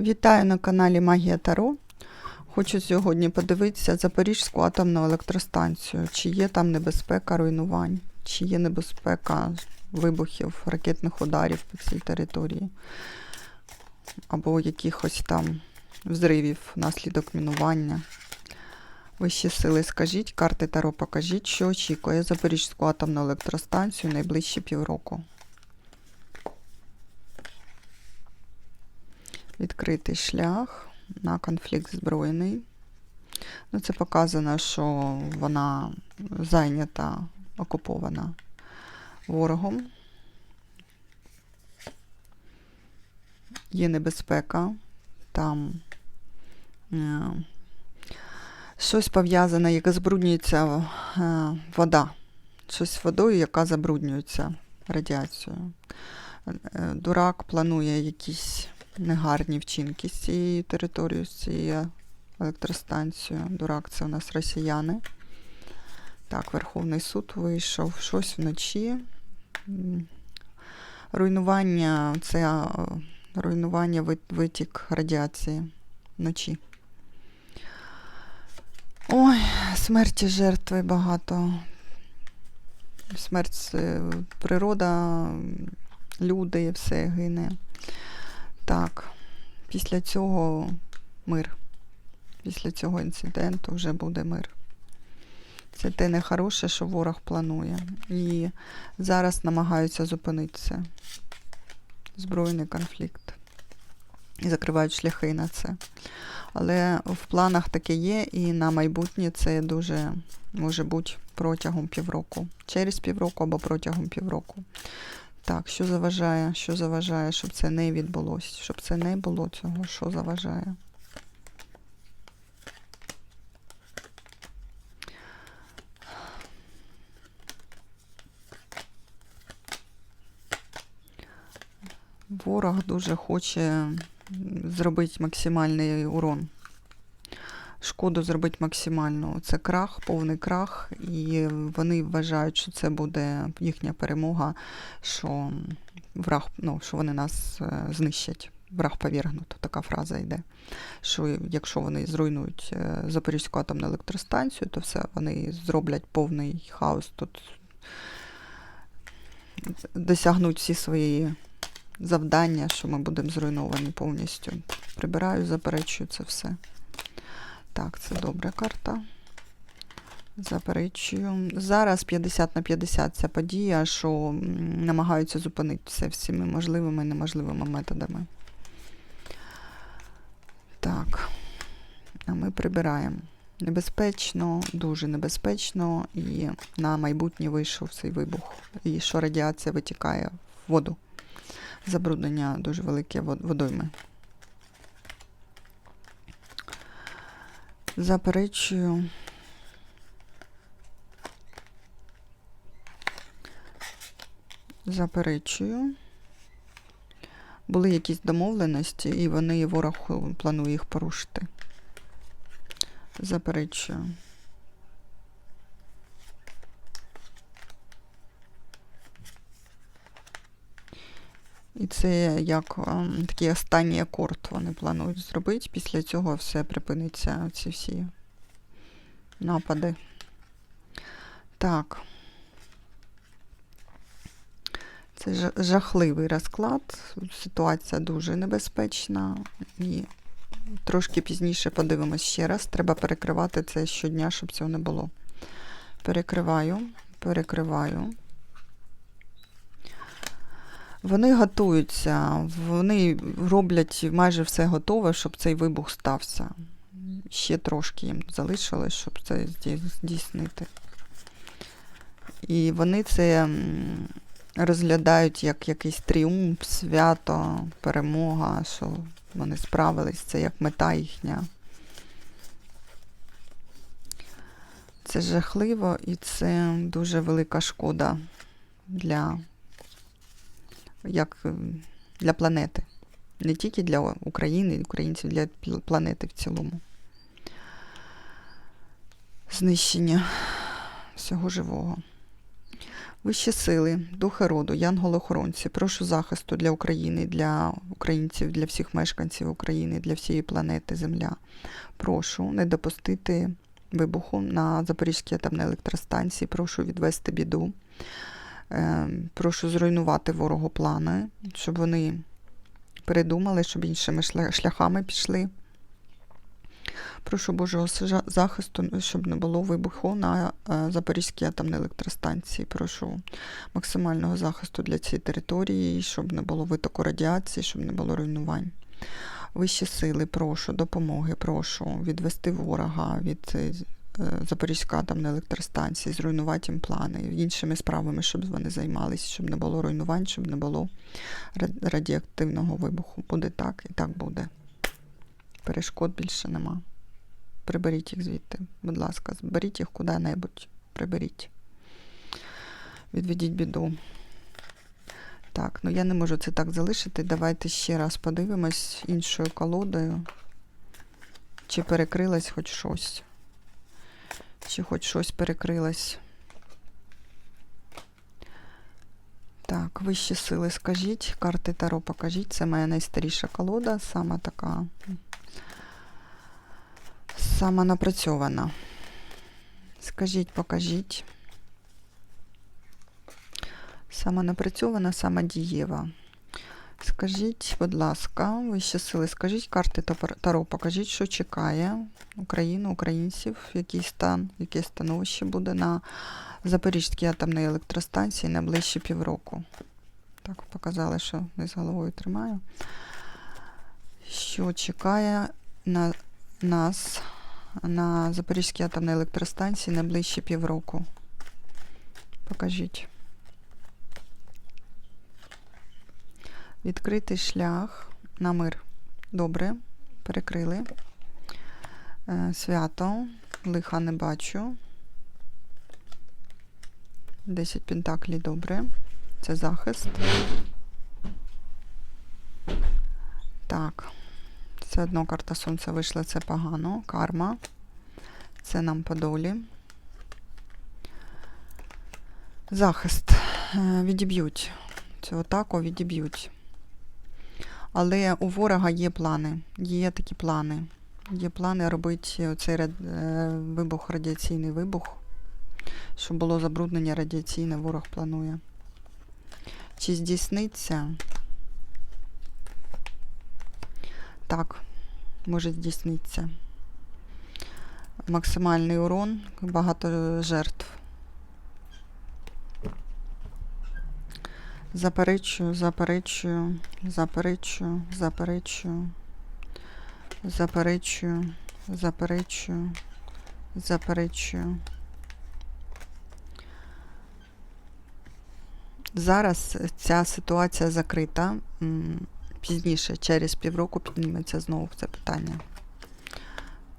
Вітаю на каналі Магія Таро. Хочу сьогодні подивитися Запорізьку атомну електростанцію. Чи є там небезпека руйнувань, чи є небезпека вибухів, ракетних ударів по цій території, або якихось там взривів внаслідок мінування. Вищі сили, скажіть, карти Таро покажіть, що очікує Запорізьку атомну електростанцію найближчі півроку. Відкритий шлях на конфлікт збройний. Ну, це показано, що вона зайнята, окупована ворогом. Є небезпека, там е, щось пов'язане, яке забруднюється е, вода. Щось з водою, яка забруднюється радіацією. Е, Дурак планує якісь негарні вчинки з цією територією, з цією електростанцією. Дурак це у нас росіяни. Так, Верховний суд вийшов щось вночі. Руйнування це е, руйнування витік радіації вночі. Ой, смерті жертви багато. Смерть природа, люди, все гине. Так, після цього мир. Після цього інциденту вже буде мир. Це те нехороше, що ворог планує. І зараз намагаються зупинити це. Збройний конфлікт. І закривають шляхи на це. Але в планах таке є, і на майбутнє це дуже може бути протягом півроку. Через півроку або протягом півроку. Так, що заважає? Що заважає, щоб це не відбулося? Щоб це не було цього, що заважає? Ворог дуже хоче зробити максимальний урон. Шкоду зробити максимальну. Це крах, повний крах, і вони вважають, що це буде їхня перемога, що враг, ну, що вони нас е, знищать. Враг повергнуто, така фраза йде. Що якщо вони зруйнують е, Запорізьку атомну електростанцію, то все вони зроблять повний хаос тут. Досягнуть всі свої завдання, що ми будемо зруйновані повністю. Прибираю, заперечую це все. Так, це добра карта. Заперечую. Зараз 50 на 50 ця подія, що намагаються зупинити все всіми можливими і неможливими методами. Так. А ми прибираємо. Небезпечно, дуже небезпечно, і на майбутнє вийшов цей вибух. І що радіація витікає в воду. Забруднення дуже велике водойми. Заперечую. Заперечую. Були якісь домовленості, і вони ворог планує їх порушити. Заперечую. І це як ем, такий останній акорд вони планують зробити. Після цього все припиниться, ці всі напади. Так. Це жахливий розклад. Ситуація дуже небезпечна. І трошки пізніше подивимось ще раз. Треба перекривати це щодня, щоб цього не було. Перекриваю, перекриваю. Вони готуються, вони роблять майже все готове, щоб цей вибух стався. Ще трошки їм залишилось, щоб це здійснити. І вони це розглядають як якийсь тріумф, свято, перемога, що вони справились, це як мета їхня. Це жахливо і це дуже велика шкода для як е, для планети. Не тільки для України, українців, для планети в цілому. Знищення всього живого. Вищі сили, духи роду, янголи-охоронці, прошу захисту для України, для українців, для всіх мешканців України, для всієї планети Земля. Прошу не допустити вибуху на Запорізькій атомній електростанції, прошу відвести біду. Е, Прошу зруйнувати ворогу плани, щоб вони передумали, щоб іншими шляхами пішли. Прошу Божого захисту, щоб не було вибуху на е, Запорізькій атомній електростанції. Прошу максимального захисту для цієї території, щоб не було витоку радіації, щоб не було руйнувань. Вищі сили, прошу допомоги, прошу відвести ворога від е, Запорізької атомної електростанції, зруйнувати їм плани, іншими справами, щоб вони займалися, щоб не було руйнувань, щоб не було радіоактивного вибуху. Буде так і так буде. Перешкод більше нема. Приберіть їх звідти, будь ласка, зберіть їх куди-небудь. Приберіть. Відведіть біду. Так, ну я не можу це так залишити. Давайте ще раз подивимось іншою колодою. Чи перекрилось хоч щось. Чи хоч щось перекрилось. Так, вищі сили скажіть, карти Таро покажіть. Це моя найстаріша колода, сама така. Сама напрацьована. Скажіть, покажіть. Сама напрацьована, сама дієва. Скажіть, будь ласка, вищі сили, скажіть карти Таро, покажіть, що чекає Україну, українців, який стан, яке становище буде на Запорізькій атомній електростанції на півроку. Так, показали, що не з головою тримаю. Що чекає на нас на Запорізькій атомній електростанції на півроку? Покажіть. Відкритий шлях на мир. Добре. Перекрили. Е, Свято. Лиха не бачу. 10 пентаклей, добре. Це захист. Так. Все одно карта сонця вийшла, це погано. Карма. Це нам по долі. Захист. Е, Відіб'ють. Цю атаку відіб'ють. Але у ворога є плани. Є такі плани. Є плани робити цей вибух, радіаційний вибух, щоб було забруднення радіаційне, ворог планує. Чи здійсниться? Так, може здійснитися. Максимальний урон, багато жертв. Заперечую, заперечую, заперечую, заперечую, заперечую, заперечую, заперечую. Зараз ця ситуація закрита. Пізніше, через півроку, підніметься знову це питання.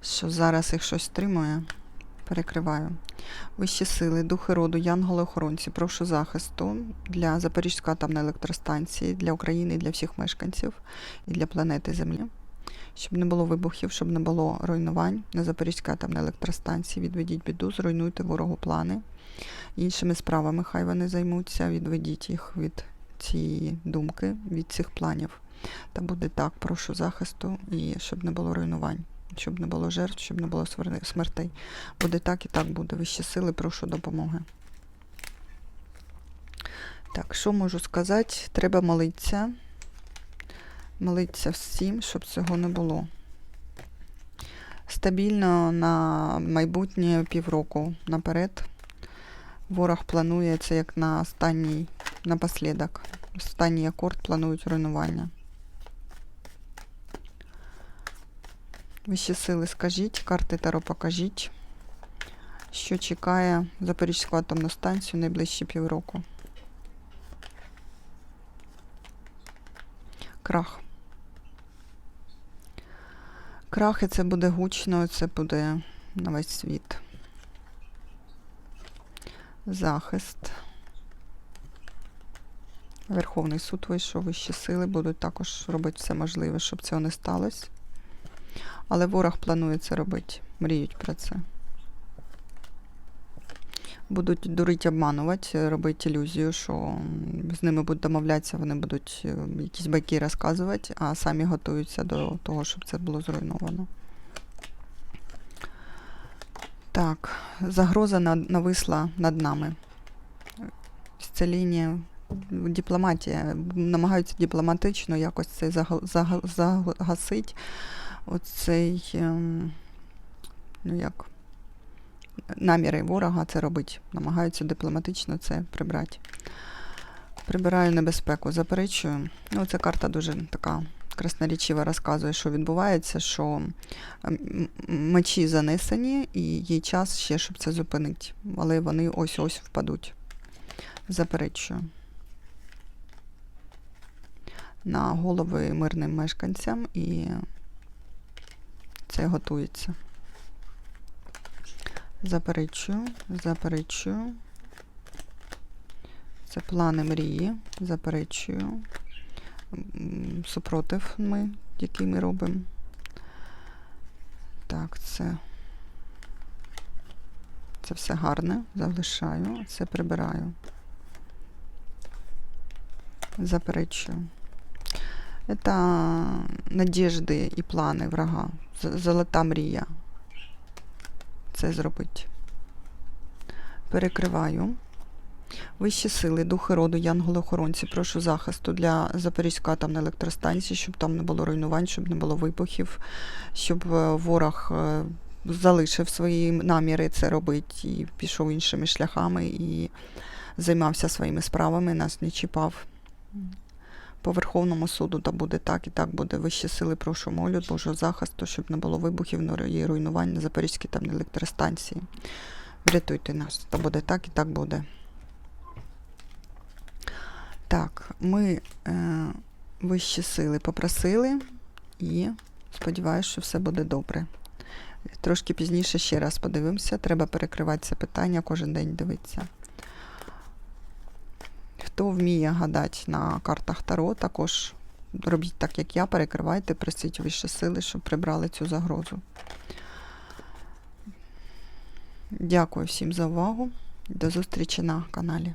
Що зараз їх щось стримує, перекриваю. Вищі сили, духи роду, янголи-охоронці, прошу захисту для Запорізької атомної електростанції, для України і для всіх мешканців і для планети Землі. Щоб не було вибухів, щоб не було руйнувань на Запорізькій атомній електростанції. Відведіть біду, зруйнуйте ворогу плани. Іншими справами хай вони займуться, відведіть їх від цієї думки, від цих планів. Та буде так, прошу захисту і щоб не було руйнувань, щоб не було жертв, щоб не було смертей. Буде так і так буде. Вищі сили, прошу допомоги. Так, що можу сказати? Треба молитися. Молитися всім, щоб цього не було. Стабільно на майбутнє півроку наперед. Ворог планує це як на останній напослідок. Останній акорд планують руйнування. Вищі сили скажіть, карти Таро покажіть, що чекає Запорізьку атомну станцію найближчі півроку. Крах. Крах, і це буде гучно, це буде на весь світ. Захист. Верховний суд вийшов, вищі сили будуть також робити все можливе, щоб цього не сталося. Але ворог планує це робити. Мріють про це. будуть дурить обманувати, робити ілюзію, що з ними будуть домовлятися, вони будуть е, якісь байки розказувати, а самі готуються до того, щоб це було зруйновано. Так, загроза нависла над нами. Зціління, дипломатія. Намагаються дипломатично якось це загасити. Оцей, ем, ну як, наміри ворога це робить. Намагаються дипломатично це прибрати. Прибираю небезпеку, заперечую. Ну, ця карта дуже така красноречиво розказує, що відбувається, що м, м, мечі занесені, і є час ще, щоб це зупинити. Але вони ось-ось впадуть. Заперечую. На голови мирним мешканцям і це готується. Заперечую, заперечую. Це плани мрії. Заперечую. Супротив ми, який ми робимо. Так, це. Це все гарне. Залишаю. Це прибираю. Заперечую. Это надежди і плани врага. Золота мрія. Це зробить. Перекриваю. Вищі сили, духи роду, янголи-охоронці, прошу захисту для Запорізької атомної електростанції, щоб там не було руйнувань, щоб не було вибухів, щоб е, ворог е, залишив свої наміри це робити і пішов іншими шляхами і займався своїми справами, нас не чіпав. По Верховному суду та буде так і так буде. Вищі сили, прошу молю Божого захисту, щоб не було вибухів і руйнувань на Запорізькій там електростанції. Врятуйте нас. Та буде так і так буде. Так, ми е, вищі сили попросили і сподіваюся, що все буде добре. Трошки пізніше ще раз подивимося. Треба перекривати це питання, кожен день дивитися. Хто вміє гадати на картах Таро, також робіть так, як я, перекривайте, просіть вищі сили, щоб прибрали цю загрозу. Дякую всім за увагу. До зустрічі на каналі.